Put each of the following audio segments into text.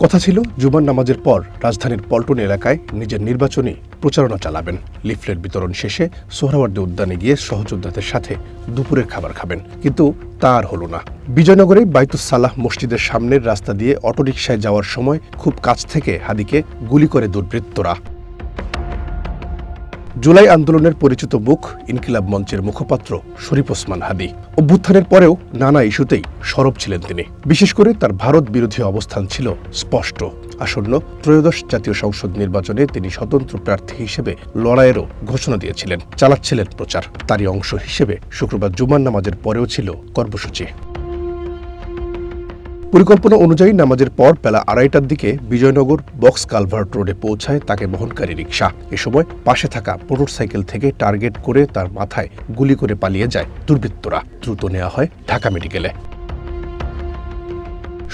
কথা ছিল, জুমার নামাজের পর রাজধানীর পল্টন এলাকায় নিজের নির্বাচনী প্রচারণা চালাবেন। লিফলেট বিতরণ শেষে সোহরাওয়ার্দী উদ্যানে গিয়ে সহযোদ্ধাদের সাথে দুপুরের খাবার খাবেন। কিন্তু তার হলো না। বিজয়নগরে বাইতুস সালাহ মসজিদের সামনের রাস্তা দিয়ে অটোরিকশায় যাওয়ার সময় খুব কাছ থেকে হাদিকে গুলি করে দুর্বৃত্তরা। জুলাই আন্দোলনের পরিচিত মুখ ইনকিলাব মঞ্চের মুখপাত্র শরীফ ওসমান হাদি। অভ্যুত্থানের পরেও নানা ইস্যুতেই সরব ছিলেন তিনি। বিশেষ করে তার ভারত বিরোধী অবস্থান ছিল স্পষ্ট। আসন্ন ত্রয়োদশ জাতীয় সংসদ নির্বাচনে তিনি স্বতন্ত্র প্রার্থী হিসেবে লড়াইয়েরও ঘোষণা দিয়েছিলেন। চালাচ্ছিলেন প্রচার। তারই অংশ হিসেবে শুক্রবার জুমার নামাজের পরেও ছিল কর্মসূচি। পরিকল্পনা অনুযায়ী নামাজের পর বেলা আড়াইটার দিকে বিজয়নগর বক্স কালভার্ট রোডে পৌঁছায় তাকে বহনকারী রিক্সা এ সময় পাশে থাকা মোটরসাইকেল থেকে টার্গেট করে তার মাথায় গুলি করে পালিয়ে যায় দুর্বৃত্তরা। দ্রুত নেওয়া হয় ঢাকা মেডিকেলে।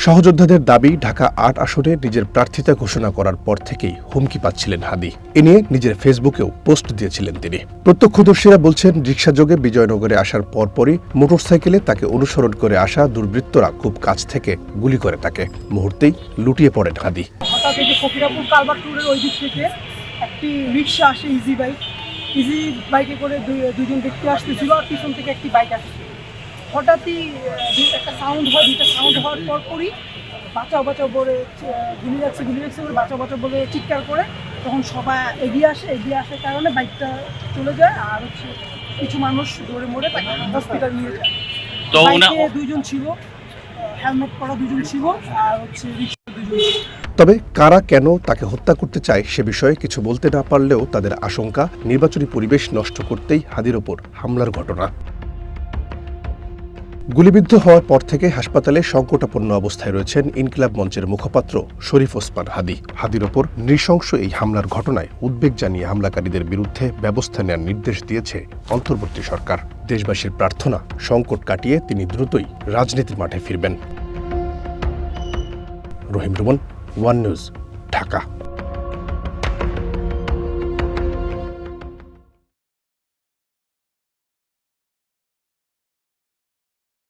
সহযোদ্ধাদের দাবি, ঢাকা আট আসরে নিজের প্রার্থিতা ঘোষণা করার পর থেকেই হুমকি পাচ্ছিলেন হাদি। এ নিয়ে নিজের ফেসবুকেও পোস্ট দিয়েছিলেন তিনি। প্রত্যক্ষদর্শীরা বলছেন রিক্সাযোগে বিজয়নগরে আসার পরপরই মোটরসাইকেলে তাকে অনুসরণ করে আসা দুর্বৃত্তরা খুব কাছ থেকে গুলি করে তাকে। মুহূর্তেই লুটিয়ে পড়েন হাদি। একটি রিক্সা আসে ইজি বাইক ইজি বাইকে করে দুজন ব্যক্তি আসতেছিল আর পিছন থেকে একটি বাইক আসছে হঠাৎই একটা সাউন্ড হয় দুইটা সাউন্ড হওয়ার পরপরই বাঁচাও বাঁচাও বলে গুলি যাচ্ছে গুলি যাচ্ছে বলে বাঁচাও বাঁচাও বলে চিৎকার করে তখন সবাই এগিয়ে আসে এগিয়ে আসার কারণে বাইকটা চলে যায় আর হচ্ছে কিছু মানুষ দৌড়ে মরে তাকে হসপিটাল নিয়ে যায়। তো দুইজন ছিল হেলমেট পরা দুজন ছিল আর হচ্ছে রিক্সা দুজন ছিল। তবে কারা কেন তাকে হত্যা করতে চায় সে বিষয়ে কিছু বলতে না পারলেও তাদের আশঙ্কা নির্বাচনী পরিবেশ নষ্ট করতেই হাদির ওপর হামলার ঘটনা। গুলিবিদ্ধ হওয়ার পর থেকে হাসপাতালে সংকটাপন্ন অবস্থায় রয়েছেন ইনকিলাব মঞ্চের মুখপাত্র শরীফ ওসমান হাদি। হাদির ওপর নৃশংস এই হামলার ঘটনায় উদ্বেগ জানিয়ে হামলাকারীদের বিরুদ্ধে ব্যবস্থা নেওয়ার নির্দেশ দিয়েছে অন্তর্বর্তী সরকার। দেশবাসীর প্রার্থনা সংকট কাটিয়ে তিনি দ্রুতই রাজনীতির মাঠে ফিরবেন। Rahim Ruman, One News, Dhaka.